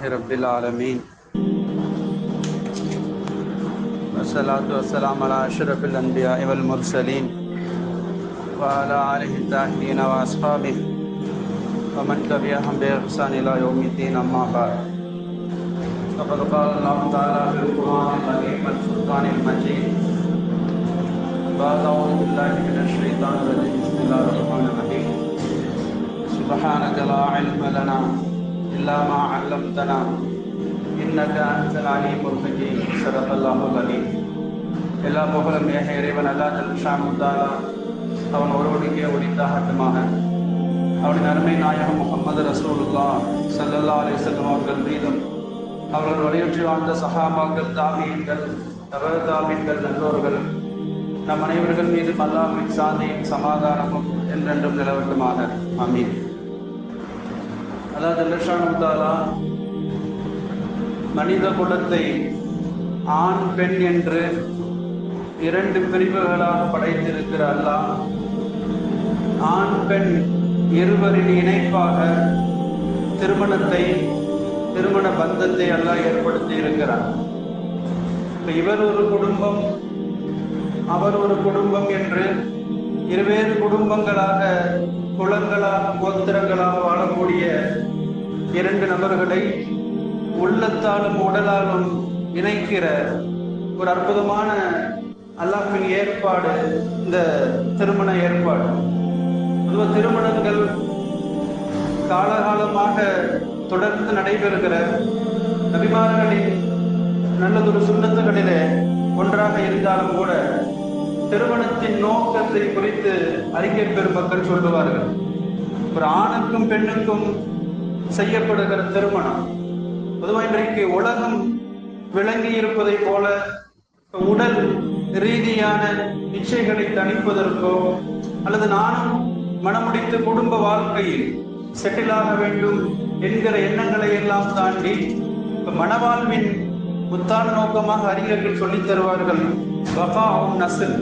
لله رب العالمين والصلاة والسلام على أشرف الأنبياء والمرسلين وعلى آله الطاهرين وأصحابه ومن تبعهم بإحسان إلى يوم الدين أما بعد. فقد قال الله تعالى في القرآن الكريم والفرقان المجيد بعد أعوذ بالله من الشيطان الرجيم بسم الله الرحمن الرحيم سبحانك لا علم لنا إلا ما علمتنا إنك أنت العليم الحكيم صدق الله العليم எல்லா புகழும் ஏக இறைவன் அல்லா ஜல்ஷாமுத்தாலா அவன் ஒருவனுக்கே உரித்தாகட்டுமாக அவனின் அருமை நாயகம் முகமது ரசூலுல்லா சல்லல்லா அலிசல்லம் அவர்கள் மீதும் அவர்கள் வலியுற்றி வாழ்ந்த சஹாபாக்கள் தாமியங்கள் தவறு தாமியங்கள் நல்லோர்கள் நம் அனைவர்கள் மீது அல்லாஹின் சாந்தியும் சமாதானமும் என்றென்றும் நிலவட்டுமாக அமீன் அதாவது ஜல்லஷானுத்தாலா மனித குலத்தை ஆண் பெண் என்று இரண்டு பிரிவுகளாக படைத்திருக்கிற அல்லாஹ் ஆண் பெண் இருவரின் இணைப்பாக திருமணத்தை திருமண பந்தத்தை அல்லாஹ் ஏற்படுத்தி இருக்கிறார் இப்போ இவர் ஒரு குடும்பம் அவர் ஒரு குடும்பம் என்று இருவேறு குடும்பங்களாக குளங்களா கோத்திரங்களாக வாழக்கூடிய இரண்டு நபர்களை உள்ளத்தாலும் உடலாலும் இணைக்கிற ஒரு அற்புதமான அல்லாஹின் ஏற்பாடு இந்த திருமண ஏற்பாடு. பொதுவாக திருமணங்கள் காலகாலமாக தொடர்ந்து நடைபெறுகிற நபிமார்களின் நல்லதொரு சுண்ணத்துகளிலே ஒன்றாக இருந்தாலும் கூட திருமணத்தின் நோக்கத்தை குறித்து அறிக்கை பெறும் மக்கள் சொல்லுவார்கள். ஒரு ஆணுக்கும் பெண்ணுக்கும் செய்யப்படுகிற திருமணம் பொதுவாக இன்றைக்கு உலகம் விளங்கி இருப்பதை போல உடல் ரீதியான இச்சைகளை தணிப்பதற்கோ அல்லது நானும் மனமுடித்து குடும்ப வாழ்க்கையில் செட்டில் ஆக வேண்டும் என்கிற எண்ணங்களை எல்லாம் தாண்டி மனவாழ்வின் முத்தான நோக்கமாக அறிஞர்கள் சொல்லித் தருவார்கள். பகா நசில்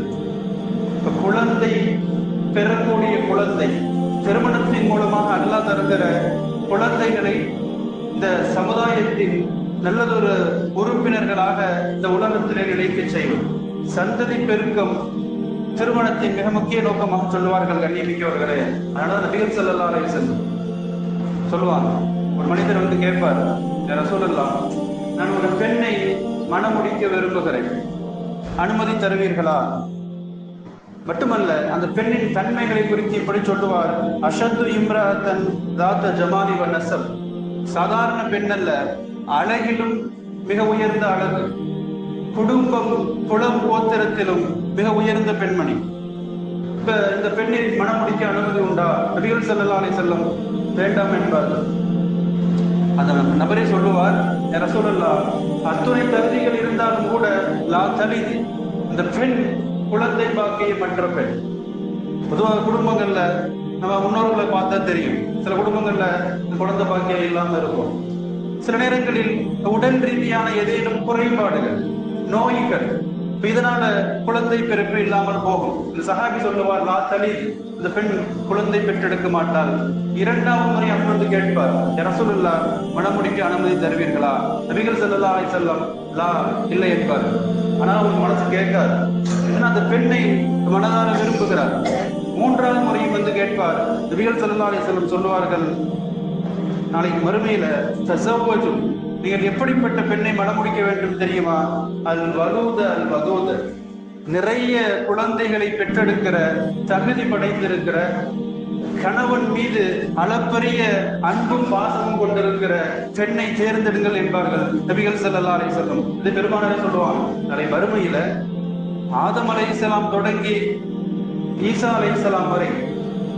குழந்தை பெறக்கூடிய குழந்தை திருமணத்தின் மூலமாக அல்லா தருகிற குழந்தைகளை இந்த சமுதாயத்தின் நல்லதொரு உறுப்பினர்களாக இந்த உலகத்திலே நிலைக்க செய்வது சந்ததி பெருக்கம் திருமணத்தின் மிக முக்கிய நோக்கமாக சொல்லுவார்கள் கண்ணியமிக்கவர்களே. அதனால நபிகள் செல்லல்லா செல்லும் சொல்லுவாங்க. ஒரு மனிதர் வந்து கேட்பார் சொல்லலாம் நான் ஒரு பெண்ணை மனமுடிக்க விரும்புகிறேன். அனுமதி தருவீர்களா? மட்டுமல்ல அந்த பெண்ணின் தன்மைகளை குறித்து இப்படி சொல்லுவார். அஷத்து இம்ராத்தன் தாத்த ஜமாலி வனசல் சாதாரண பெண் அல்ல அழகிலும் மிக உயர்ந்த அழகு. குடும்பம் குளம் கோத்திரத்திலும் மிக உயர்ந்த பெண்மணி. இப்ப இந்த பெண்ணின் மனம் முடிக்க அனுமதி உண்டா? நபிகள் செல்லலாலே செல்லம் வேண்டாம் என்பார்கள். அந்த நபரே சொல்லுவார் ரசூலல்லா அத்துணை தகுதிகள் இருந்தாலும் கூட லா தலி இந்த பெண் குழந்தை பாக்கியம் மற்ற பெண். பொதுவாக குடும்பங்கள்ல நம்ம முன்னோர்களை பார்த்தா தெரியும். சில குடும்பங்கள்ல இந்த குழந்தை பாக்கியம் இல்லாம இருக்கும். சில நேரங்களில் உடல் ரீதியான ஏதேனும் குறைபாடுகள் நோய்கள் இதனால குழந்தை பிறப்பு இல்லாமல் போகும். இந்த சஹாபி சொல்லுவார் லா தலி இந்த பெண் குழந்தை பெற்றெடுக்க மாட்டாள். இரண்டாவது முறை அப்பொழுது கேட்பார் ரசூலுல்லா மனமுடிக்க அனுமதி தருவீர்களா? நபிகள் செல்லல்லா அலை செல்லம் லா இல்லை என்பார். ஆனால் ஒரு மனசு கேட்காது. ஏன்னா அந்த பெண்ணை மனதார விரும்புகிறார். மூன்றாவது முறையும் வந்து கேட்பார். நபிகள் செல்லல்லா அலை செல்லம் சொல்லுவார்கள் நாளைக்கு மறுமையில நீங்கள் எப்படிப்பட்ட பெண்ணை மனமுடிக்க வேண்டும் தெரியுமா? அல் வகூத அல் நிறைய குழந்தைகளை பெற்றெடுக்கிற தகுதி படைத்திருக்கிற கணவன் மீது அளப்பரிய அன்பும் பாசமும் கொண்டிருக்கிற பெண்ணை தேர்ந்தெடுங்கள் என்பார்கள். நபிகள் செல்லல்லா அலை செல்லும் இது பெருமானரை சொல்லுவாங்க. நாளை வறுமையில ஆதம் அலை தொடங்கி ஈசா அலை வரை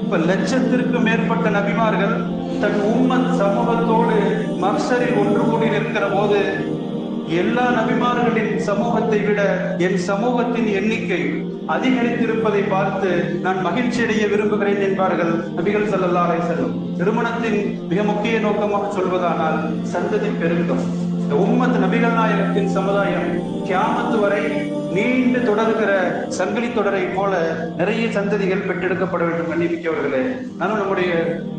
இப்ப லட்சத்திற்கும் மேற்பட்ட நபிமார்கள் தன் உம்மன் சமூகத்தோடு மக்சரில் ஒன்று கூடி நிற்கிற போது எல்லா நபிமார்களின் சமூகத்தை விட என் சமூகத்தின் எண்ணிக்கை அதிகரித்திருப்பதை பார்த்து நான் மகிழ்ச்சி அடைய விரும்புகிறேன் என்பார்கள் நபிகள் சல்லல்லா அலை செல்லும் திருமணத்தின் மிக முக்கிய நோக்கமாக சொல்வதானால் சந்ததி பெருக்கம். இந்த உம்மத் நபிகள் நாயகத்தின் சமுதாயம் கியாமத்து வரை நீண்டு தொடர்கிற சங்கிலி தொடரை போல நிறைய சந்ததிகள் பெற்றெடுக்கப்பட வேண்டும் கண்ணிமிக்கவர்களே. நானும் நம்முடைய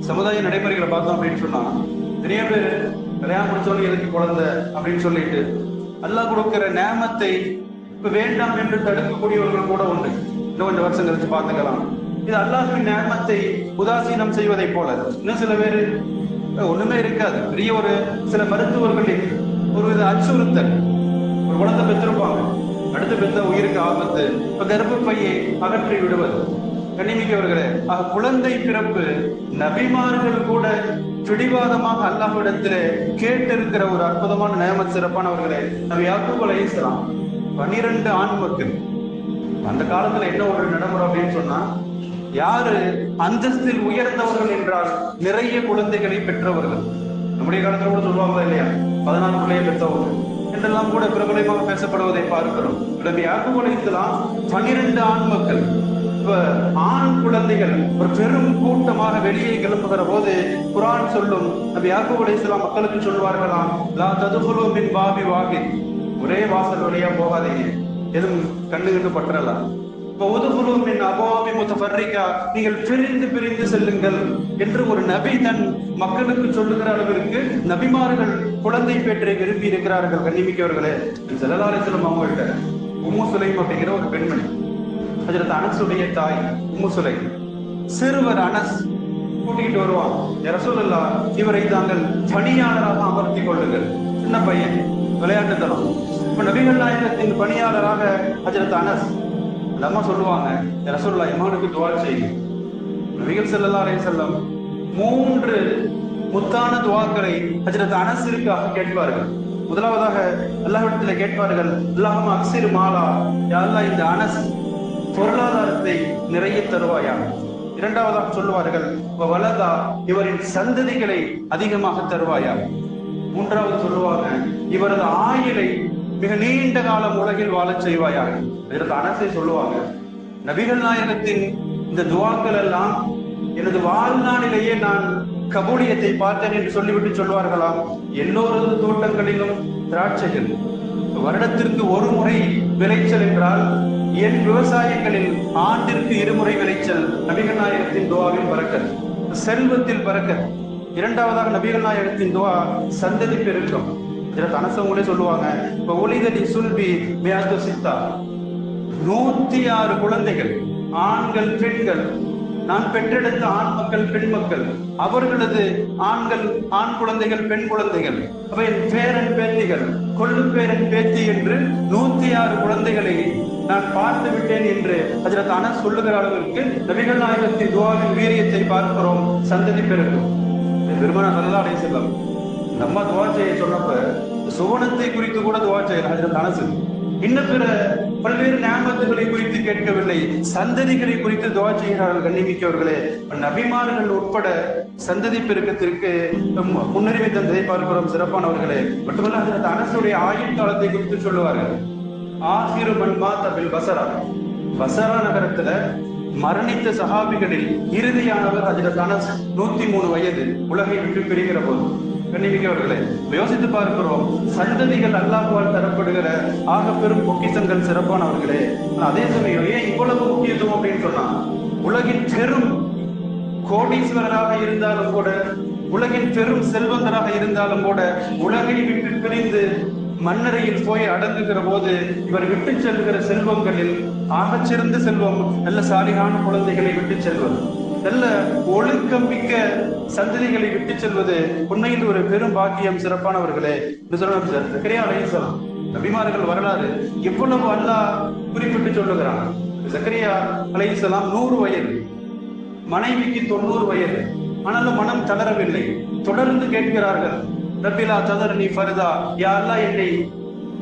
சமுதாய நடைமுறைகளை பார்த்தோம் அப்படின்னு சொன்னா நிறைய பேர் கல்யாணம் முடிச்சோன்னு எனக்கு குழந்தை அப்படின்னு சொல்லிட்டு அல்லாஹ் கொடுக்கிற நேமத்தை இப்ப வேண்டாம் என்று தடுக்கக்கூடியவர்கள் கூட உண்டு. இன்னும் கொஞ்சம் வருஷம் கழிச்சு பார்த்துக்கலாம். இது அல்லாஹின் நேமத்தை உதாசீனம் செய்வதை போல. இன்னும் சில பேர் ஒண்ணுமே இருக்காது. பெரிய ஒரு சில மருத்துவர்கள் ஒரு வித அச்சுறுத்தல். ஒரு குழந்தை பெற்றிருப்பாங்க. அடுத்து பெற்ற உயிருக்கு ஆபத்து. இப்ப கர்ப்பப்பையை அகற்றி விடுவது. கண்ணிமிக்கவர்களே ஆக குழந்தை பிறப்பு நபிமார்கள் கூட பிடிவாதமாக அல்லாஹ்விடத்திலே கேட்டிருக்கிற ஒரு அற்புதமான நியமத் சிறப்பானவர்களே நம்ம யாக்கூப் அலைஹிஸ்ஸலாம் பனிரெண்டு ஆண் மக்கள். அந்த காலத்துல என்ன ஒரு நடைமுறை அப்படின்னு சொன்னா யாரு அந்தஸ்தில் உயர்ந்தவர்கள் என்றால் நிறைய குழந்தைகளை பெற்றவர்கள். நம்முடைய காலத்துல கூட சொல்லுவாங்களா இல்லையா? பதினாலு பிள்ளையை பெற்றவர்கள். என்றெல்லாம் கூட பிரபலமாக பேசப்படுவதை பார்க்கிறோம். நபி யாக்கூப் அலைஹிஸ்ஸலாம் பனிரெண்டு ஆண் மக்கள். ஆண் குழந்தைகள் ஒரு பெரும் கூட்டமாக வெளியே கிளம்புகிற போது குரான் சொல்லும் நபி யாக்கூப் அலைஹிஸ்ஸலாம் மக்களுக்கு சொல்வார்களாம் லா ததுகுலு மின் பாபி வாகி ஒரே வாசல் வழியா போகாதீங்க. எதுவும் கண்ணு கண்டு பற்றலாம் அபாபி நீங்கள் பிரிந்து பிரிந்து செல்லுங்கள் என்று ஒரு நபி தன் மக்களுக்கு சொல்லுகிற அளவிற்கு நபிமார்கள் குழந்தை பெற்றை விரும்பி இருக்கிறார்கள் கண்ணிமிக்கவர்களே. செல்லலாலேசலம் அவங்கள்ட்ட உம்மு சுலைம் அப்படிங்கிற ஒரு பெண்மணி ஹஜரத் அனசுடைய தாய் உம்மு சிறுவர் அனஸ் கூட்டிகிட்டு வருவான். ரசூலுல்லா இவரை தாங்கள் பணியாளராக அமர்த்தி கொள்ளுங்கள். சின்ன பையன் விளையாட்டுத்தனம் இப்ப நபிகள் நாயகத்தின் பணியாளராக ஹஜரத் அனஸ் அந்த அம்மா சொல்லுவாங்க ரசூல்லா இமானுக்கு துவா செய்யுங்க நபிகள் செல்லல்லா அலைஹி செல்லம் மூன்று முத்தான துவாக்களை ஹஜரத் அனசிற்காக கேட்பார்கள். முதலாவதாக அல்லாஹ்விடத்தில் கேட்பார்கள் அல்லாஹும் அக்சிர் மாலா. யாரெல்லாம் இந்த அனஸ் பொருளாதாரத்தை நிறைய தருவாயா? இரண்டாவதாக சொல்லுவார்கள் வலதா இவரின் சந்ததிகளை அதிகமாக தருவாயா? மூன்றாவது சொல்லுவாங்க இவரது ஆயுளை மிக நீண்ட காலம் உலகில் வாழச் செய்வாயா? இதற்கு அனசை சொல்லுவாங்க நபிகள் நாயகத்தின் இந்த துவாக்கள் எல்லாம் எனது வாழ்நாளிலேயே நான் கபூலியத்தை பார்த்தேன் என்று சொல்லிவிட்டு சொல்வார்களாம் எல்லோரது தோட்டங்களிலும் திராட்சைகள். வருடத்திற்கு ஒரு முறை விளைச்சல் என்றால் என் விவசாயங்களில் ஆண்டிற்கு இருமுறை விளைச்சல் நபிகள் நாயகத்தின் துவாவில் பறக்கத் செல்வத்தில் பறக்கத் இரண்டாவதாக நபிகள் நாயகத்தின் துவா சந்ததி பெருக்கம். இதில் தனசவங்களே சொல்லுவாங்க. இப்ப ஒளிதலி சுல்பி மியாத்து சித்தா. நூத்தி ஆறு குழந்தைகள் ஆண்கள் பெண்கள். நான் பெற்றெடுத்த ஆண் மக்கள் பெண் மக்கள். அவர்களது ஆண்கள் ஆண் குழந்தைகள் பெண் குழந்தைகள். அவை பேரன் பேத்திகள் கொள்ளு பேரன் பேத்தி என்று நூத்தி ஆறு குழந்தைகளை நான் பார்த்து விட்டேன் என்று அதில் தான சொல்லுகிற அளவிற்கு நபிகள் நாயகத்தின் துவாவின் வீரியத்தை பார்க்கிறோம் சந்ததி பெருக்கும் பெருமான சல்லா அடைய செல்லம் நம்ம துவா செய்ய சொன்னப்ப சுவனத்தை குறித்து கூட துவா செய்யலாம் அதில் அனசு இன்னும் பிற பல்வேறு ஞாபகத்துகளை குறித்து கேட்கவில்லை சந்ததிகளை குறித்து துவா செய்கிறார்கள் கண்ணிமிக்கவர்களே. நபிமார்கள் உட்பட சந்ததி பெருக்கத்திற்கு முன்னுரிமை தந்ததை பார்க்கிறோம் சிறப்பானவர்களே. மட்டுமல்ல அதில் அனசுடைய ஆயுள் காலத்தை குறித்து சொல்லுவார்கள். ஆசிரு மன்மாத் அபில் பசரா. பசரா நகரத்துல மரணித்த சஹாபிகளில் இறுதியானவர் அதில் அனஸ் நூத்தி மூணு வயது உலகை விட்டு பிரிகிற போது. கண்ணிமிக்கவர்களே யோசித்து பார்க்கிறோம். சந்ததிகள் அல்லாஹுவால் தரப்படுகிற ஆக பெரும் பொக்கிசங்கள் சிறப்பானவர்களே. அதே சமயம் ஏன் இவ்வளவு முக்கியத்துவம் அப்படின்னு சொன்னா உலகின் பெரும் கோடீஸ்வரராக இருந்தாலும் கூட உலகின் பெரும் செல்வந்தராக இருந்தாலும் கூட உலகை விட்டு பிரிந்து மண்ணறையில் போய் அடங்குகிற போது இவர் விட்டு செல்கிற செல்வங்களில் ஆகச்சிறந்த செல்வம் நல்ல சாலிகான குழந்தைகளை விட்டு செல்வது நல்ல ஒழுக்கம் மிக்க சந்ததிகளை விட்டு செல்வது உண்மையில் ஒரு பெரும் பாக்கியம் சிறப்பானவர்களே. என்று சொல்லணும் சார் நபிமார்கள் வரலாறு எவ்வளவு அல்லாஹ் குறிப்பிட்டு சொல்லுகிறான் ஜக்கரியா அலைஹிஸ்ஸலாம் நூறு வயது மனைவிக்கு தொண்ணூறு வயது ஆனாலும் மனம் தளரவில்லை தொடர்ந்து கேட்கிறார்கள். ரப்பிலா ததரணி ஃபர்தா யா அல்லா என்னை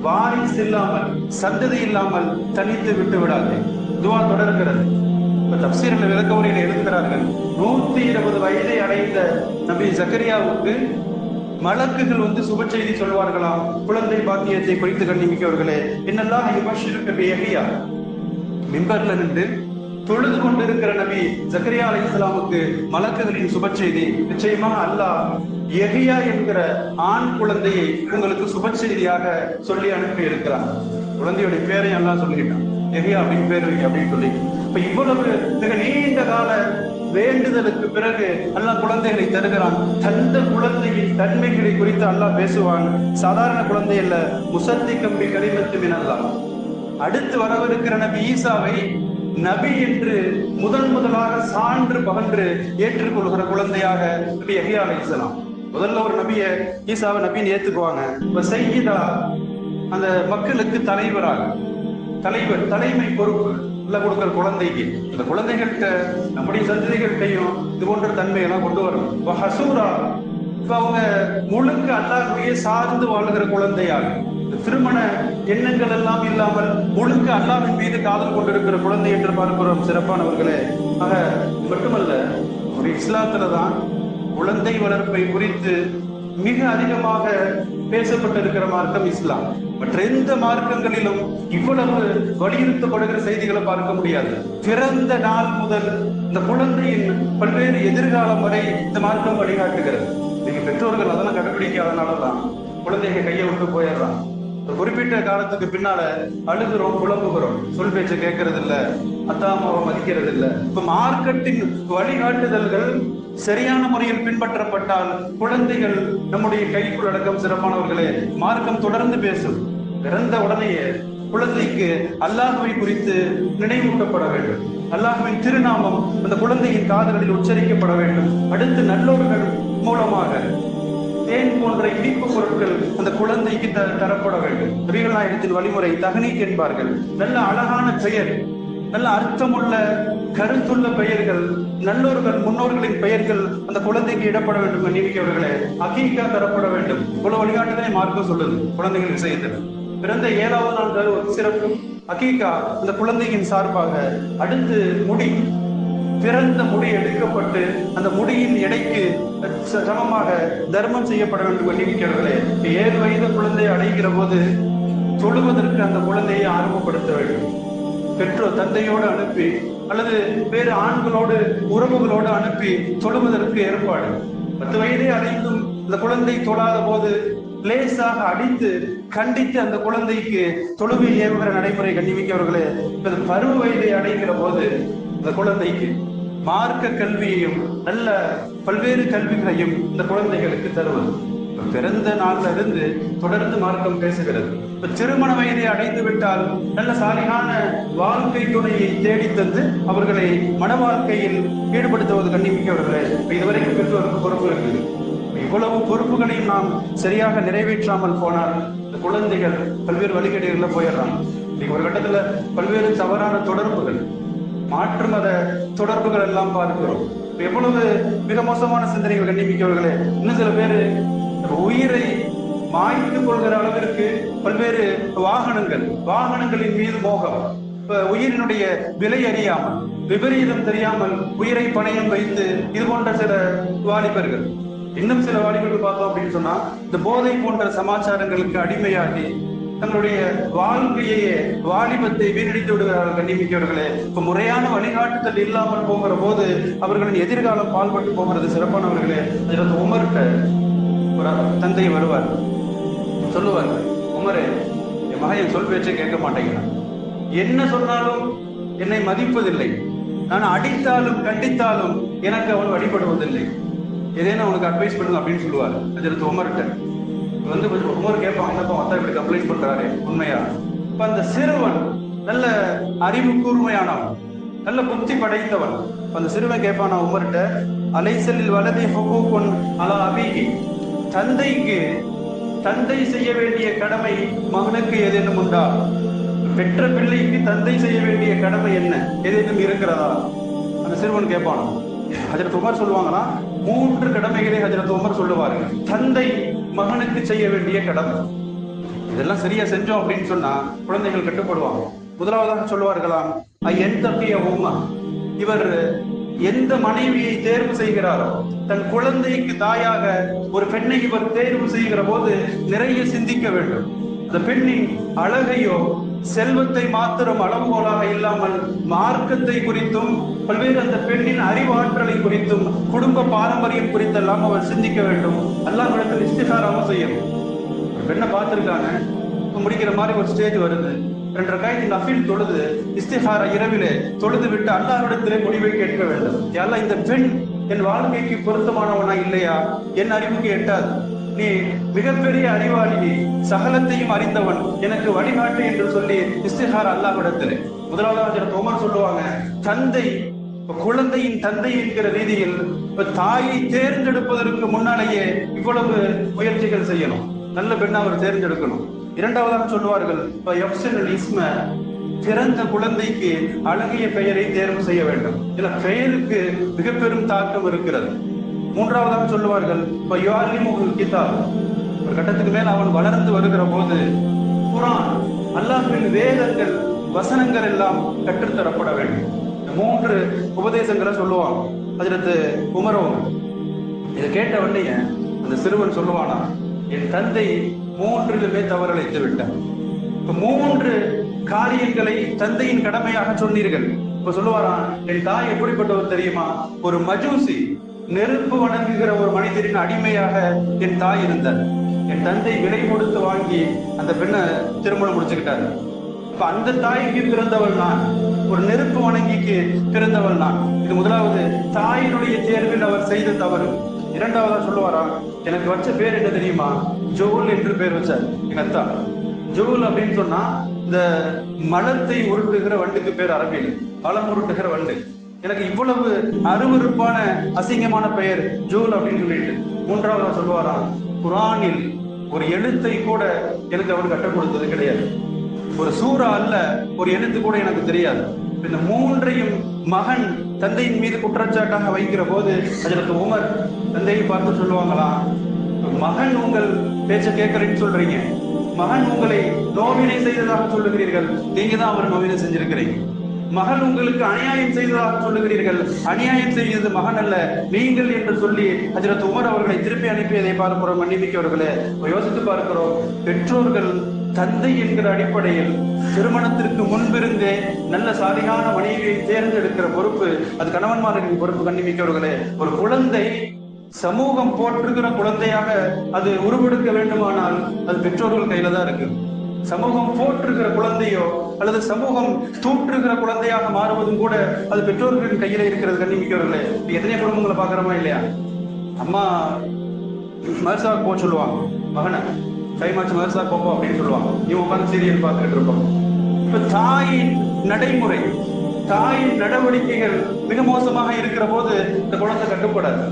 வாரிஸ் இல்லாமல் சந்ததி இல்லாமல் தனித்து விட்டு விடாதே. துவா தொடர்கிறது. இப்ப தப்சீரில் விளக்க உரையில் எழுதுகிறார்கள் நூத்தி இருபது வயதை அடைந்த நபி ஜக்கரியாவுக்கு மலக்குகள் வந்து சுப செய்தி சொல்வார்களாம் குழந்தை பாக்கியத்தை குறித்து கண்ணிமிக்கவர்களே என்னெல்லாம் யுபஷிருக்கு எஹியா மிம்பர்ல நின்று தொழுது கொண்டிருக்கிற நபி ஜக்கரியா அலி இஸ்லாமுக்கு மலக்குகளின் சுப செய்தி நிச்சயமா அல்லாஹ் எகியா என்கிற ஆண் குழந்தையை உங்களுக்கு சுப செய்தியாக சொல்லி அனுப்பி இருக்கிறார் குழந்தையுடைய பேரையும் எல்லாம் சொல்லிட்டான் எகியா அப்படின்னு பேர் அப்படின்னு சொல்லி. இப்ப இவ்வளவு மிக நீண்ட கால வேண்டுதலுக்கு பிறகு அல்லாஹ் குழந்தைகளை தருகிறான். தந்த குழந்தையின் தன்மைகளை குறித்து அல்லாஹ் பேசுவான். சாதாரண குழந்தை அல்ல முசத்தி கம்பி கலிமத்து மினல்லாம் அடுத்து வரவிருக்கிற நபி ஈசாவை நபி என்று முதன் முதலாக சான்று பகன்று ஏற்றுக்கொள்கிற குழந்தையாக நபி யஹியா அலைஹிஸ்ஸலாம் முதல்ல ஒரு நபிய ஈசாவை நபின்னு ஏத்துக்குவாங்க. இப்ப செய்யுதா அந்த மக்களுக்கு தலைவராக தலைவர் தலைமை பொறுப்பு உள்ள கொடுக்கிற குழந்தைக்கு. இந்த குழந்தைகள்கிட்ட நம்முடைய சந்ததிகள்கிட்டையும் இது போன்ற தன்மையெல்லாம் கொண்டு வரணும் இப்ப ஹசூரா இப்ப அவங்க முழுக்க அல்லாஹ்வையே சார்ந்து வாழ்கிற குழந்தையாக. திருமண எண்ணங்கள் எல்லாம் இல்லாமல் முழுக்க அல்லாவின் மீது காதல் கொண்டிருக்கிற குழந்தை என்று பார்க்கிறோம் சிறப்பானவர்களே. ஆக மட்டுமல்ல ஒரு இஸ்லாத்துல தான் குழந்தை வளர்ப்பை குறித்து மிக அதிகமாக பேசப்பட்டிருக்கிற மார்க்கம் இஸ்லாம். மற்ற எந்த மார்க்கங்களிலும் இவ்வளவு வலியுறுத்தப்படுகிற செய்திகளை பார்க்க முடியாது. பிறந்த நாள் முதல் இந்த குழந்தையின் பல்வேறு எதிர்காலம் வரை இந்த மார்க்கம் வழிகாட்டுகிறது. நீங்க பெற்றோர்கள் அதெல்லாம் கடைபிடிக்காதனாலதான் குழந்தைங்க கையை விட்டு போயிடுறான் குறிப்பிட்ட காலத்துக்கு பின்னால அழுகிறோம் புலம்புகிறோம் சொல் பேச்சு கேட்கறது இல்ல அத்தாமாவை மதிக்கிறது இல்ல இப்ப மார்க்கெட்டின் வழிகாட்டுதல்கள் சரியான முறையில் பின்பற்றப்பட்டால் குழந்தைகள் நம்முடைய கைக்குள் அடக்கம் சிறப்பானவர்களே மார்க்கம் தொடர்ந்து பேசும். பிறந்த உடனேயே குழந்தைக்கு அல்லாஹுவை குறித்து நினைவூட்டப்பட வேண்டும். அல்லாஹுவின் திருநாமம் அந்த குழந்தையின் காதலில் உச்சரிக்கப்பட வேண்டும். அடுத்து நல்லோர்கள் மூலமாக தேன் போன்ற இனிப்பு பொருட்கள் அந்த குழந்தைக்கு த தரப்பட வேண்டும். நபிகள் வழிமுறை தகனீக் என்பார்கள். நல்ல அழகான பெயர் நல்ல அர்த்தமுள்ள கருத்துள்ள பெயர்கள் நல்லோர்கள் முன்னோர்களின் பெயர்கள் அந்த குழந்தைக்கு இடப்பட வேண்டும் நீடிக்கவர்களே அகீக்கா தரப்பட வேண்டும். இவ்வளவு வழிகாட்டுதலை மார்க்கம் சொல்லுது குழந்தைகள் விஷயத்தில். பிறந்த ஏழாவது நாள் ஒரு சிறப்பு அகீகா அந்த குழந்தையின் சார்பாக அடுத்து முடி பிறந்த முடி எடுக்கப்பட்டு அந்த முடியின் எடைக்கு ச- சமமாக தர்மம் செய்யப்பட வேண்டும் என்று ஏழு வயது குழந்தை அடைகிற போது தொழுவதற்கு அந்த குழந்தையை ஆர்வப்படுத்த வேண்டும். பெற்றோர் தந்தையோடு அனுப்பி அல்லது வேறு ஆண்களோடு உறவுகளோடு அனுப்பி தொழுவதற்கு ஏற்பாடு. பத்து வயதே அடைந்தும் அந்த குழந்தை தொழாத போது லேசாக அடித்து கண்டித்து அந்த குழந்தைக்கு தொழுவில் ஏவுகிற நடைமுறை கண்டிமிக்கவர்களே பருவ வயதை அடைகிற போது அந்த குழந்தைக்கு மார்க்க கல்வியையும் நல்ல பல்வேறு கல்விகளையும் இந்த குழந்தைகளுக்கு தருவது. பிறந்த நாள்ல இருந்து தொடர்ந்து மார்க்கம் பேசுகிறது. இப்ப திருமண வயதை அடைந்து விட்டால் நல்ல சாலையான வாழ்க்கை துணையை தேடி தந்து அவர்களை மன வாழ்க்கையில் ஈடுபடுத்துவது கண்டிப்பிக்கவர்களே இதுவரைக்கும் பெற்றோருக்கு பொறுப்பு இருக்குது. இவ்வளவு பொறுப்புகளையும் நாம் சரியாக நிறைவேற்றாமல் போனால் இந்த குழந்தைகள் பல்வேறு வழிகேடுகளில் போயிடுறாங்க. இன்னைக்கு ஒரு கட்டத்துல பல்வேறு தவறான தொடர்புகள் மாற்று மத தொடர்புகள் எல்லாம் பார்க்கிறோம். எவ்வளவு மிக மோசமான சிந்தனைகள் கண்டிப்பிக்கவர்களே இன்னும் சில பேர் உயிரை மாய்த்து கொள்கிற அளவிற்கு பல்வேறு வாகனங்கள் வாகனங்களின் மீது மோகம். உயிரினுடைய விலை அறியாமல் விபரீதம் தெரியாமல் உயிரை பணையம் வைத்து இது போன்ற சில வாலிபர்கள். இன்னும் சில வாலிபர்கள் பார்த்தோம் அப்படின்னு சொன்னா இந்த போதை போன்ற சமாச்சாரங்களுக்கு அடிமையாகி தங்களுடைய வாழ்க்கையே வாலிபத்தை வீணடித்து விடுகிறார்கள் கண்ணிமிக்கவர்களே. இப்ப முறையான வழிகாட்டுதல் இல்லாமல் போகிற போது அவர்களின் எதிர்காலம் பால்பட்டு போகிறது சிறப்பானவர்களே. அதில் அந்த உமர்கிட்ட ஒரு தந்தை வருவார். சொல்லுவார் உமரே என் மகன் என் சொல் பேச்சை கேட்க மாட்டேங்கிறான் என்ன சொன்னாலும் என்னை மதிப்பதில்லை. நான் அடித்தாலும் கண்டித்தாலும் எனக்கு அவன் வழிபடுவதில்லை. ஏதேனும் அவனுக்கு அட்வைஸ் பண்ணுங்க அப்படின்னு சொல்லுவார். அதில் உமர்கிட்ட வந்து கொஞ்சம் உமர் கேட்பான் என்னப்பா அத்தா இப்படி கம்ப்ளைண்ட் பண்றாரு உண்மையா? இப்ப அந்த சிறுவன் நல்ல அறிவு கூர்மையானவன் நல்ல புத்தி படைத்தவன். அந்த சிறுவன் கேட்பான் உமர்கிட்ட அலைசலில் வலதை ஹுகூக்குன் அலா அபிகி தந்தைக்கு தந்தை செய்ய வேண்டிய கடமை மகனுக்கு ஏதேனும் உண்டா? பெற்ற பிள்ளைக்கு தந்தை செய்ய வேண்டிய கடமை என்ன? ஏதேனும் இருக்கிறதா? அந்த சிறுவன் கேட்பான். ஹஜரத் உமர் சொல்லுவாங்கன்னா மூன்று கடமைகளை ஹஜரத் உமர் சொல்லுவார்கள் தந்தை மகனுக்கு செய்ய வேண்டிய கடமை. இதெல்லாம் சரியா செஞ்சோம் அப்படின்னு சொன்னா குழந்தைகள் கட்டுப்படுவாங்க. முதலாவதாக சொல்லுவார்களாம் என் தப்பிய உமா இவர் எந்த மனைவியை தேர்வு செய்கிறாரோ தன் குழந்தைக்கு தாயாக ஒரு பெண்ணை இவர் தேர்வு செய்கிற போது நிறைய சிந்திக்க வேண்டும். அந்த பெண்ணின் அழகையோ செல்வத்தை மாத்திரம் அளவுகோலாக இல்லாமல் மார்க்கத்தை குறித்தும் பல்வேறு அந்த பெண்ணின் அறிவாற்றலை குறித்தும் குடும்ப பாரம்பரியம் குறித்தெல்லாம் அவர் சிந்திக்க வேண்டும். அல்லாஹ் இஸ்திகாராவும் செய்யணும் ஒரு பெண்ணை பார்த்துருக்காங்க? முடிக்கிற மாதிரி ஒரு ஸ்டேஜ் வருது. ரெண்டு ரக்காயத்து நஃபீல் தொழுது இஸ்திஹார இரவிலே தொழுது விட்டு அல்லாஹ்விடத்திலே முடிவை கேட்க வேண்டும். யாரெல்லாம் இந்த பெண் என் வாழ்க்கைக்கு பொருத்தமானவனா இல்லையா? என் அறிவுக்கு எட்டாது. நீ மிகப்பெரிய அறிவாளி சகலத்தையும் அறிந்தவன் எனக்கு வழிகாட்டு என்று சொல்லி இஸ்திஹார் அல்லாஹிடத்தில் முதலாவது உமர் சொல்லுவாங்க தந்தை குழந்தையின் தந்தை என்கிற ரீதியில் இப்ப தாயை தேர்ந்தெடுப்பதற்கு முன்னாலேயே இவ்வளவு முயற்சிகள் செய்யணும். நல்ல பெண்ணை அவர் தேர்ந்தெடுக்கணும். இரண்டாவதாக சொல்லுவார்கள் இப்ப யப்சனுல் இஸ்ம பிறந்த குழந்தைக்கு அழகிய பெயரை தேர்வு செய்ய வேண்டும். இல்ல பெயருக்கு மிக பெரும் தாக்கம் இருக்கிறது. மூன்றாவதாக சொல்லுவார்கள் இப்ப யுவாலிமுல் கிதாப் ஒரு கட்டத்துக்கு மேல் அவன் வளர்ந்து வருகிற போது குரான் அல்லாஹின் வேதங்கள் வசனங்கள் எல்லாம் கற்றுத்தரப்பட வேண்டும். மூன்று உபதேசங்களை சொல்லுவான் அதிலத்து உமரவங்க இதை கேட்ட உடனே அந்த சிறுவன் சொல்லுவானா என் தந்தை மூன்றிலுமே தவறழைத்து விட்டார். இப்ப மூன்று காரியங்களை தந்தையின் கடமையாக சொன்னீர்கள். இப்ப சொல்லுவாராம் என் தாய் எப்படிப்பட்டவர் தெரியுமா? ஒரு மஜூசி நெருப்பு வணங்குகிற ஒரு மனிதரின் அடிமையாக என் தாய் இருந்தார் என் தந்தை விலை கொடுத்து வாங்கி அந்த பெண்ணை திருமணம் முடிச்சுக்கிட்டாரு. இப்ப அந்த தாய்க்கு பிறந்தவள் நான். ஒரு நெருப்பு வணங்கிக்கு பிறந்தவள் நான். இது முதலாவது தாயினுடைய தேர்வில் அவர் செய்த தவறு. இரண்டாவதா சொல்லுவாரா? எனக்கு வச்ச பேர் என்ன தெரியுமா? ஜோல் என்று பேர் வச்சார். எங்க அத்தா. ஜோல் அப்படின்னு சொன்னா இந்த மலத்தை உருட்டுகிற வண்டுக்கு பேர் அரபியில். பழம் உருட்டுகிற வண்டு. எனக்கு இவ்வளவு அருவருப்பான அசிங்கமான பெயர் ஜூல் அப்படின்னு சொல்லிட்டு மூன்றாவது சொல்லுவாராம் குரானில் ஒரு எழுத்தை கூட எனக்கு அவர் கற்றுக் கொடுத்தது கிடையாது. ஒரு சூறா அல்ல ஒரு எழுத்து கூட எனக்கு தெரியாது. இந்த மூன்றையும் மகன் தந்தையின் மீது குற்றச்சாட்டாக வைக்கிற போது அதற்கு உமர் தந்தையை பார்த்து சொல்லுவாங்களாம் மகன் உங்கள் பேச்ச கேட்கறேன்னு சொல்றீங்க. மகன் உங்களை நோவினை செய்ததாக சொல்லுகிறீர்கள். நீங்க தான் அவர் நோவினை செஞ்சிருக்கிறீங்க. மகள் உங்களுக்கு அநியாயம் செய்ததாக சொல்லுகிறீர்கள். அநியாயம் செய்தது மகன் அல்ல. நீங்கள் என்று சொல்லி அதில் உமர் அவர்களை திருப்பி அனுப்பியதை பார்க்கிறோம் மன்னிமிக்கவர்களே யோசித்து பார்க்கிறோம் பெற்றோர்கள் தந்தை என்கிற அடிப்படையில் திருமணத்திற்கு முன்பிருந்தே நல்ல சாலிகான மனைவியை தேர்ந்தெடுக்கிற பொறுப்பு அது கணவன்மார்களின் பொறுப்பு கண்டிமிக்கவர்களே ஒரு குழந்தை சமூகம் போற்றுகிற குழந்தையாக அது உருவெடுக்க வேண்டுமானால் அது பெற்றோர்கள் கையில தான் இருக்கு. சமூகம் போற்றுகிற குழந்தையோ அல்லது சமூகம் தூற்றுகிற குழந்தையாக மாறுவதும் கூட அது பெற்றோர்களின் கையில இருக்கிறது கண்ணிமிக்கவர்களே. எத்தனை குடும்பங்களை பாக்குறோமா இல்லையா? அம்மா மர்சா போக சொல்லுவாங்க. மகனை கைமாச்சு மர்சா போப்போம் அப்படின்னு சொல்லுவாங்க. நீ உட்காந்து சீரியல் பார்த்துக்கிட்டு இருப்போம் இப்ப தாயின் நடைமுறை தாயின் நடவடிக்கைகள் மிக மோசமாக இருக்கிற போது இந்த குழந்தை கட்டுப்படாது.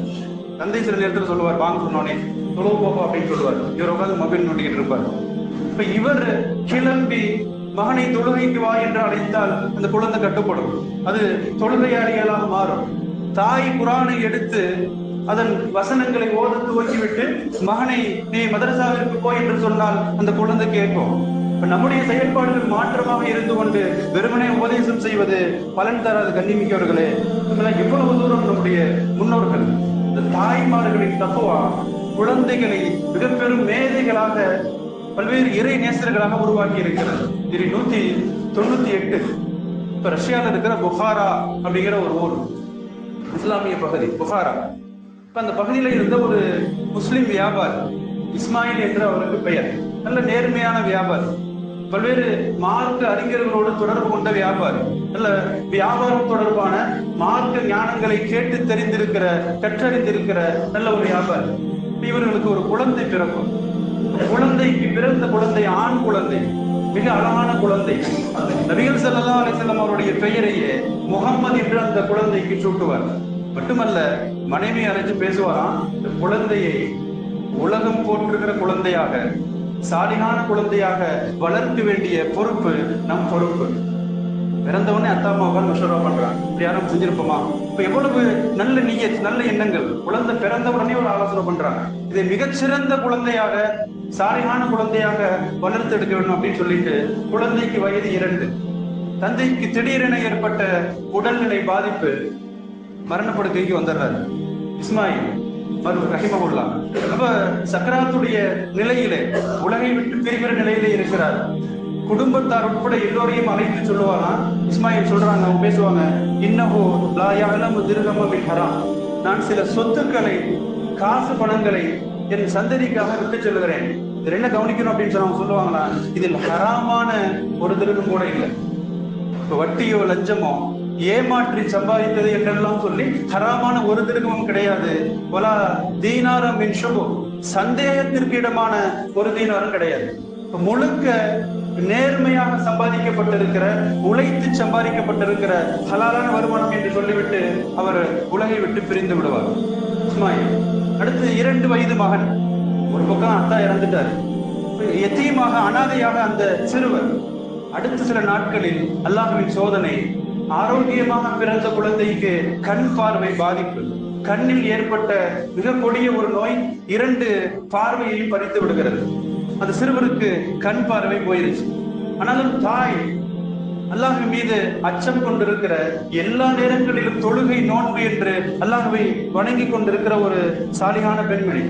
தந்தை சில நேரத்தில் சொல்லுவார் வாங்க சொன்னோன்னே தொழுவு போப்பா அப்படின்னு சொல்லுவார். இவர் உட்காந்து மொபைல் நோண்டிக்கிட்டு இருப்பார். இப்ப இவர் கிளம்பி மகனை தொழுகைக்கு வா என்று அழைத்தால் அந்த குழந்தை கட்டுப்படும். அது தொழுகையாளிகளாக மாறும். தாய் குரானை எடுத்து அதன் வசனங்களை ஓத துவக்கிவிட்டு மகனை நீ மதரசாவிற்கு போய் என்று சொன்னால் அந்த குழந்தை கேட்கும். இப்ப நம்முடைய செயல்பாடுகள் மாற்றமாக இருந்து கொண்டு வெறுமனே உபதேசம் செய்வது பலன் தராது கண்ணிமிக்கவர்களே. இதெல்லாம் எவ்வளவு தூரம் நம்முடைய முன்னோர்கள் இந்த தாய்மார்களின் தப்புவா? குழந்தைகளை மிக பெரும் மேதைகளாக பல்வேறு இறை நேசர்களாக உருவாக்கி இருக்கிறது இது நூத்தி தொண்ணூத்தி எட்டு. இப்ப ரஷ்யாவில் இருக்கிற புகாரா அப்படிங்கிற ஒரு ஊர். இஸ்லாமிய பகுதி புகாரா. இப்ப அந்த பகுதியில இருந்த ஒரு முஸ்லிம் வியாபாரி இஸ்மாயில் என்ற அவருக்கு பெயர். நல்ல நேர்மையான வியாபாரி. பல்வேறு மார்க்க அறிஞர்களோடு தொடர்பு கொண்ட வியாபாரி. நல்ல வியாபாரம் தொடர்பான மார்க்க ஞானங்களை கேட்டு தெரிந்திருக்கிற கற்றறிந்திருக்கிற நல்ல ஒரு வியாபாரி. இவர்களுக்கு ஒரு குழந்தை பிறக்கும். குழந்தைக்கு பிறந்த குழந்தை ஆண் குழந்தை மிக அழகான குழந்தை. நபிகள் செல்லல்லா அலைஹி அவருடைய பெயரையே முகம்மது என்று அந்த குழந்தைக்கு சூட்டுவார். மட்டுமல்ல மனைவி அழைச்சு பேசுவாராம் இந்த குழந்தையை உலகம் போற்றுகிற குழந்தையாக சாலிகான குழந்தையாக வளர்க்க வேண்டிய பொறுப்பு நம் பொறுப்பு. பிறந்தவனே அத்தா அம்மா முஷரா பண்றான் இப்படி யாரும் செஞ்சிருப்போமா இப்ப எவ்வளவு நல்ல நீய நல்ல எண்ணங்கள். குழந்தை பிறந்த உடனே ஒரு ஆலோசனை பண்றாங்க. இதை மிகச்சிறந்த குழந்தையாக சாரியான குழந்தையாக வளர்த்து எடுக்க வேண்டும் அப்படின்னு சொல்லிட்டு குழந்தைக்கு வயது இரண்டு. தந்தைக்கு திடீரென ஏற்பட்ட உடல்நிலை பாதிப்பு மரணப்படுக்கைக்கு வந்துடுறாரு. இஸ்மாயில் மறு ரஹிமகுல்லா அப்ப சக்கராத்துடைய நிலையிலே உலகை விட்டு பிரிகிற நிலையிலே இருக்கிறார். குடும்பத்தார் உட்பட எல்லோரையும் அழைத்து சொல்லுவாங்க இஸ்மாயில் சொல்றாங்க அவங்க பேசுவாங்க இன்னஹோ லா யஅலமு திர்ஹம ஹராம். நான் சில சொத்துக்களை காசு பணங்களை என் சந்ததிக்காக விட்டு சொல்லுகிறேன். இதில் என்ன கவனிக்கணும் அப்படின்னு சொன்னவங்க சொல்லுவாங்களா? இதில் ஹராமான ஒரு திருகம் கூட இல்லை. இப்போ வட்டியோ லஞ்சமோ ஏமாற்றி சம்பாதித்தது என்றெல்லாம் சொல்லி ஹராமான ஒரு திருகமும் கிடையாது. ஒலா தீனாரம் மின் சந்தேகத்திற்கு இடமான ஒரு தீனாரம் கிடையாது. முழுக்க நேர்மையாக சம்பாதிக்கப்பட்டிருக்கிற உழைத்து சம்பாதிக்கப்பட்டிருக்கிற ஹலாலான வருமானம் என்று சொல்லிவிட்டு அவர் உலகை விட்டு பிரிந்து விடுவார். இஸ்மாயில் அடுத்து இரண்டு வயது மகன். ஒரு பக்கம் அத்தா இறந்துட்டார். எத்தையுமாக அனாதையாக அந்த சிறுவர். அடுத்த சில நாட்களில் அல்லாஹுவின் சோதனை ஆரோக்கியமாக பிறந்த குழந்தைக்கு கண் பார்வை பாதிப்பு. கண்ணில் ஏற்பட்ட மிக கொடிய ஒரு நோய் இரண்டு பார்வையையும் பறித்து விடுகிறது. அந்த சிறுவருக்கு கண் பார்வை போயிருச்சு. ஆனாலும் தாய் அல்லாஹ் மீது அச்சம் கொண்டிருக்கிற எல்லா நேரங்களிலும் தொழுகை நோன்பு என்று அல்லாஹுவை வணங்கி கொண்டிருக்கிற ஒரு சாலிகான பெண்மணி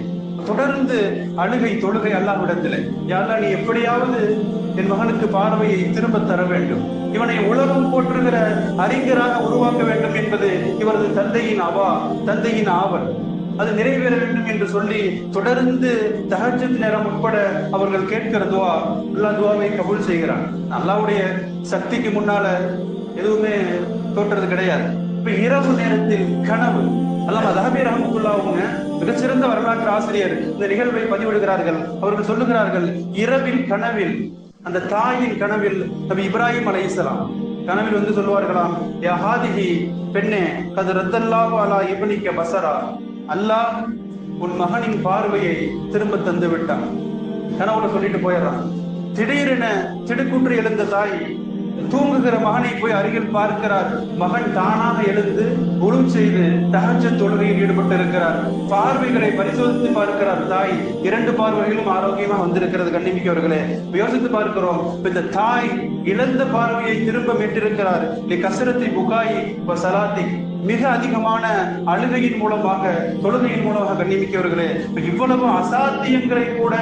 தொடர்ந்து அழுகை தொழுகை அல்லாஹ்விடத்தில். யாரா நீ எப்படியாவது என் மகனுக்கு பார்வையை திரும்ப தர வேண்டும். இவனை உலகம் போற்றுகிற அறிஞராக உருவாக்க வேண்டும் என்பது இவரது தந்தையின் அவா தந்தையின் ஆவல். அது நிறைவேற வேண்டும் என்று சொல்லி தொடர்ந்து தஹஜத் நேரம் உட்பட அவர்கள் கேட்கிற துவா அல்லாஹ் துவாவை கபூல் செய்கிறான். அல்லாவுடைய சக்திக்கு முன்னால எதுவுமே தோற்றது கிடையாது. இப்ப இரவு நேரத்தில் கனவு. அல்லாம தஹபி ரஹமத்துல்லா அவங்க மிகச்சிறந்த வரலாற்று ஆசிரியர். இந்த நிகழ்வை பதிவிடுகிறார்கள். அவர்கள் சொல்லுகிறார்கள் இரவில் கனவில் அந்த தாயின் கனவில் நபி இப்ராஹிம் அலைசலாம் கனவில் வந்து சொல்லுவார்களாம் யா ஹாதிஹி பெண்ணே கது ரத்தல்லாஹு அலா இபனிக்க பசரா அல்லாஹ் உன் மகனின் பார்வையை திரும்ப தந்து விட்டான். கனவுல சொல்லிட்டு போயிடுறான். திடீரென திடுக்குன்று எழுந்த தாய் தூங்குகிற மகனை போய் அருகில் பார்க்கிறார். மகன் தானாக எழுந்து உரு செய்து தகச்ச தொழுகையில் ஈடுபட்டு இருக்கிறார் பார்வைகளை பரிசோதித்து பார்க்கிறார் தாய். இரண்டு பார்வைகளும் ஆரோக்கியமா வந்திருக்கிறது கண்ணிமிக்கவர்களே. யோசித்து பார்க்கிறோம். இந்த தாய் இழந்த பார்வையை திரும்ப மீட்டிருக்கிறார். இல்லை கசரத்தை புகாயி சலாத்தி. மிக அதிகமான அழுகையின் மூலமாக தொழுகையின் மூலமாக கண்ணிமிக்கவர்களே இவ்வளவு அசாத்தியங்களை கூட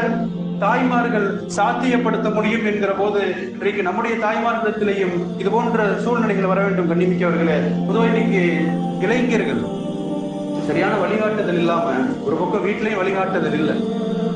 தாய்மார்கள் சாத்தியப்படுத்த முடியும் என்கிற போது இன்றைக்கு நம்முடைய தாய்மார்களிடத்திலேயும் இது போன்ற சூழ்நிலைகள் வர வேண்டும் கண்ணிமிக்கவர்களே பொதுவாக இன்னைக்கு இளைஞர்கள் சரியான வழிகாட்டுதல் இல்லாம ஒரு பக்கம் வீட்டிலையும் வழிகாட்டுதல் இல்லை.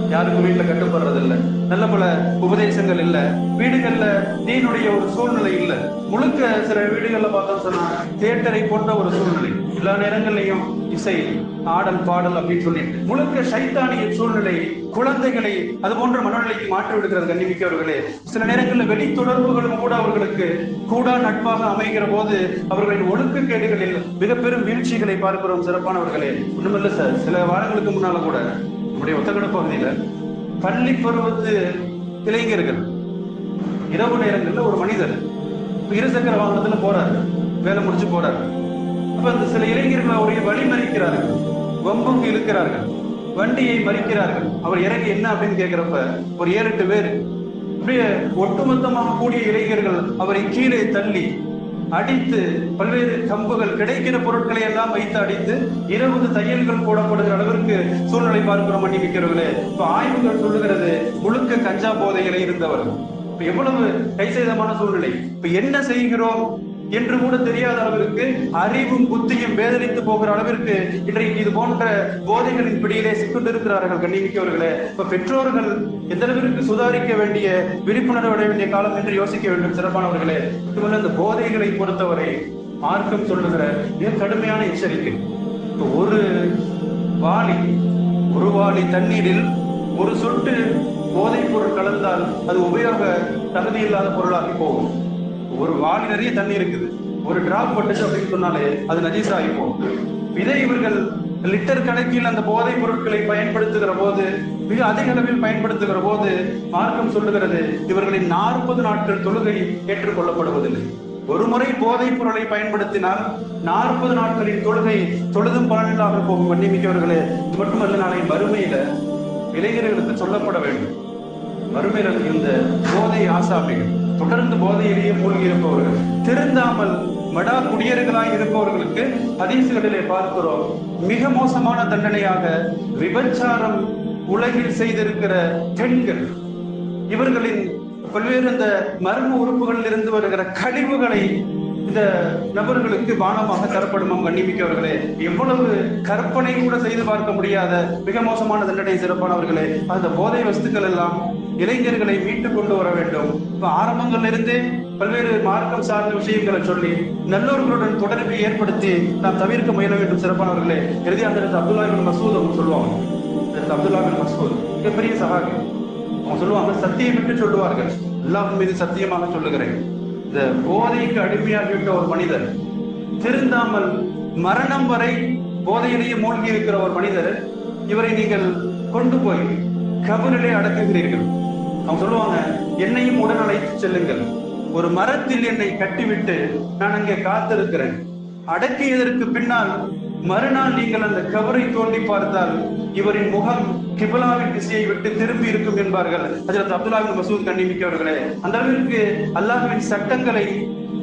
யாருக்கும் வீட்டுல கட்டுப்படுறது இல்ல நல்ல பல உபதேசங்கள் இல்ல. வீடுகள்ல தீனுடைய ஒரு சூழ்நிலை இல்ல. முழுக்க சில வீடுகள்ல பார்த்தோம் சொன்னா தியேட்டரை போன்ற ஒரு சூழ்நிலை. எல்லா நேரங்கள்லயும் இசை ஆடல் பாடல் அப்படின்னு சொல்லிட்டு. முழுக்க சைத்தானிய சூழ்நிலை குழந்தைகளை அது போன்ற மனநிலைக்கு மாற்றி விடுகிறது கண்ணிமிக்கவர்களே சில நேரங்களில் வெளி தொடர்புகளும் கூட அவர்களுக்கு கூடா நட்பாக அமைகிற போது அவர்களின் ஒழுக்கக்கேடுகளில் மிக பெரும் வீழ்ச்சிகளை பார்க்கிறோம் சிறப்பானவர்களே. ஒண்ணுமில்ல சார். சில வாரங்களுக்கு முன்னால கூட நம்முடைய ஒத்தகட பகுதியில் பள்ளி பருவத்து இளைஞர்கள். இரவு நேரங்களில் ஒரு மனிதர் இருசக்கர வாகனத்தில் போறாரு. வேலை முடிச்சு போறாரு. அப்ப அந்த சில இளைஞர்கள் அவரை வழி மறிக்கிறார்கள். வம்புக்கு இழுக்கிறார்கள். வண்டியை மறிக்கிறார்கள். அவர் இறங்கி என்ன அப்படின்னு கேட்கிறப்ப ஒரு ஏழு எட்டு பேர். அப்படியே ஒட்டுமொத்தமாக கூடிய இளைஞர்கள் அவரை கீழே தள்ளி அடித்து பல்வேறு கம்புகள் கிடைக்கிற பொருட்களை எல்லாம் வைத்து அடித்து இருபது தையல்கள் போடப்படுகிற அளவிற்கு சூழ்நிலை பார்க்கிறோம் மன்னிக்கிறவர்களே இப்ப ஆய்வுகள் சொல்லுகிறது முழுக்க கஞ்சா போதையில இருந்தவர். இப்ப எவ்வளவு கைசேதமான சூழ்நிலை. இப்ப என்ன செய்கிறோம்? என்று கூட தெரியாத அளவிற்கு அறிவும் புத்தியும் வேதனைத்து போகிற அளவிற்கு இன்றைக்கு இது போன்ற போதைகளின் பிடியிலே சிக்கொண்டிருக்கிறார்கள் கண்ணிமிக்கவர்களே இப்ப பெற்றோர்கள் எந்த அளவிற்கு சுதாரிக்க வேண்டிய விழிப்புணர்வு அடைய வேண்டிய காலம் என்று யோசிக்க வேண்டும் சிறப்பானவர்களே. இதுவரை இந்த போதைகளை பொறுத்தவரை மார்க்கம் சொல்லுகிற மிக கடுமையான எச்சரிக்கை. இப்ப ஒரு வாளி ஒரு வாளி தண்ணீரில் ஒரு சொட்டு போதைப் பொருள் கலந்தால் அது உபயோக தகுதி இல்லாத பொருளாகி போகும். ஒரு வாளி நிறைய தண்ணி இருக்குது. ஒரு டிராப் பட்டுச்சு அப்படின்னு சொன்னாலே அது நஜீஸ் ஆகிப்போம் இதை இவர்கள் லிட்டர் கணக்கில் அந்த போதைப் பொருட்களை பயன்படுத்துகிற போது மிக அதிக அளவில் பயன்படுத்துகிற போது மார்க்கம் சொல்லுகிறது இவர்களின் நாற்பது நாட்கள் தொழுகை ஏற்றுக்கொள்ளப்படுவதில்லை. ஒரு முறை போதைப் பொருளை பயன்படுத்தினால் நாற்பது நாட்களின் தொழுகை தொழுதும் பலனில்லாமல் போகும் வன்னிமிக்கவர்களே இது மட்டுமல்ல நாளை மறுமையில இளைஞர்களுக்கு சொல்லப்பட வேண்டும். மறுமையில இந்த போதை ஆசாமிகள் தொடர்ந்து போதையிலேயே மூழ்கி இருப்பவர்கள் திருந்தாமல் மடா குடியர்களாய் இருப்பவர்களுக்கு ஹதீசுகளிலே பார்க்கிறோம். மிக மோசமான தண்டனையாக விபச்சாரம் உலகில் செய்திருக்கிற பெண்கள் இவர்களின் பல்வேறு இந்த மர்ம உறுப்புகளில் இருந்து வருகிற கழிவுகளை இந்த நபர்களுக்கு பானமாக தரப்படும் கண்ணிமிக்கவர்களே எவ்வளவு கற்பனை கூட செய்து பார்க்க முடியாத மிக மோசமான தண்டனை சிறப்பானவர்களே. அந்த போதை வஸ்துக்கள் எல்லாம் இளைஞர்களை மீட்டு கொண்டு வர வேண்டும். இப்ப ஆரம்பங்கள்ல இருந்தே பல்வேறு மார்க்கம் சார்ந்த விஷயங்களை சொல்லி நல்லோர்களுடன் தொடர்பை ஏற்படுத்தி நாம் தவிர்க்க முயல வேண்டும் சிறப்பானவர்களே. இறுதி அந்த அப்துல்லா பின் மசூத் அவங்க சொல்லுவாங்க. இந்த அப்துல்லா பின் மசூத் மிகப்பெரிய சகாகி அவங்க சொல்லுவாங்க சத்தியம் விட்டு சொல்லுவார்கள். அல்லாஹ் மீது சத்தியமாக சொல்லுகிறேன். இந்த போதைக்கு அடிமையாகிவிட்ட ஒரு மனிதர் திருந்தாமல் மரணம் வரை போதையிலேயே மூழ்கி இருக்கிற ஒரு மனிதர் இவரை நீங்கள் கொண்டு போய் கபரிலே அடக்குகிறீர்கள். அவங்க சொல்லுவாங்க என்னையும் உடன் அழைத்து செல்லுங்கள். ஒரு மரத்தில் என்னை கட்டிவிட்டு நான் அங்கே காத்திருக்கிறேன். அடக்கியதற்கு பின்னால் மறுநாள் நீங்கள் அந்த கபரை தோண்டி பார்த்தால் இவரின் முகம் கிபலாவின் திசையை விட்டு திரும்பி இருக்கும் என்பார்கள். ஹஜரத் அப்துல்லாஹின் மசூத் கண்ணிமிக்கவர்களே அந்த அளவிற்கு அல்லாஹ்வின் சட்டங்களை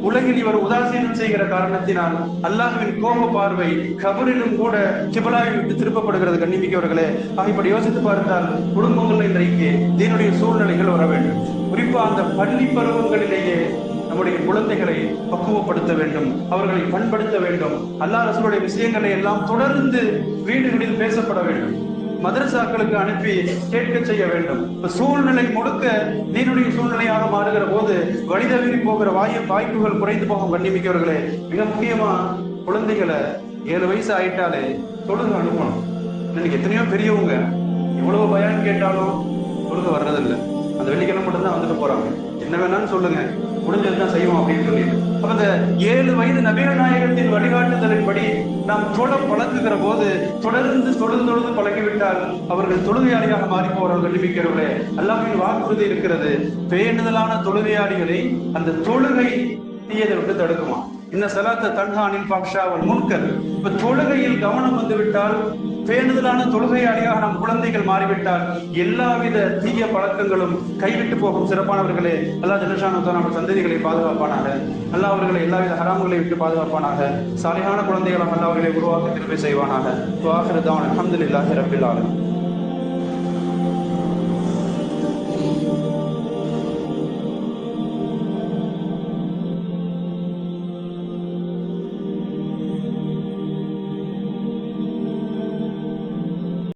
உலகில் இவர் உதாசீனம் செய்கிற காரணத்தினால் அல்லாஹுவின் கோப பார்வை கபரிலும் கூட கிபலாவை விட்டு திருப்பப்படுகிறது கண்ணிமிக்கவர்களே. இப்படி யோசித்து பார்த்தால் குடும்பங்கள் இன்றைக்கு தீனுடைய சூழ்நிலைகள் வர வேண்டும். குறிப்பா அந்த பள்ளி பருவங்களிலேயே நம்முடைய குழந்தைகளை பக்குவப்படுத்த வேண்டும் அவர்களை பண்படுத்த வேண்டும். அல்லாஹ் ரசூலுடைய விஷயங்களை எல்லாம் தொடர்ந்து வீடுகளில் பேசப்பட வேண்டும். மதரசாக்களுக்கு அனுப்பி கேட்க செய்ய வேண்டும். இப்ப சூழ்நிலை முழுக்க நீருடைய சூழ்நிலையாக மாறுகிற போது வழிதவறி போகிற வாயு வாய்ப்புகள் குறைந்து போகும் கண்ணிமிக்கவர்களே மிக முக்கியமா குழந்தைகளை ஏழு வயசு ஆயிட்டாலே தொழுக அனுப்பணும். இன்னைக்கு எத்தனையோ பெரியவங்க எவ்வளவு பயம் கேட்டாலும் தொழுக வர்றதில்லை. அந்த வெள்ளிக்கிழமை மட்டும்தான் வந்துட்டு போறாங்க. என்ன வேணாலும் சொல்லுங்க. முடிஞ்சதுதான் செய்வோம் அப்படின்னு சொல்லி அப்ப இந்த ஏழு வயது நபீர நாயகத்தின் வழிகாட்டுதலின்படி நாம் தொட பழக்குகிற போது தொடர்ந்து தொழுது தொழுது பழகிவிட்டால் அவர்கள் தொழுகையாளியாக மாறி போறவர்கள் நிமிக்கிறவர்களே அல்லாஹ்வின் வாக்குறுதி இருக்கிறது. பேணுதலான தொழுகையாளிகளை அந்த தொழுகை தீயதை விட்டு தடுக்குமா. இந்த சலாத்த பாக்ஷா அவன் முன்கர். இப்ப தொழுகையில் கவனம் வந்துவிட்டால் பேணுதலான தொழுகையாளியாக நம் குழந்தைகள் மாறிவிட்டால் எல்லாவித தீய பழக்கங்களும் கைவிட்டு போகும் சிறப்பானவர்களே அல்லாஹ் ஜனஷானு நம்ம சந்ததிகளை பாதுகாப்பானாக. அல்லாஹ் அவர்களை எல்லாவித ஹராம்களை விட்டு பாதுகாப்பானாக. சாலையான குழந்தைகளை அல்லா அவர்களை உருவாக்க திருப்பி செய்வானாக. வாஹிருதான் அலமதுல்லாஹி ரபில் ஆலம்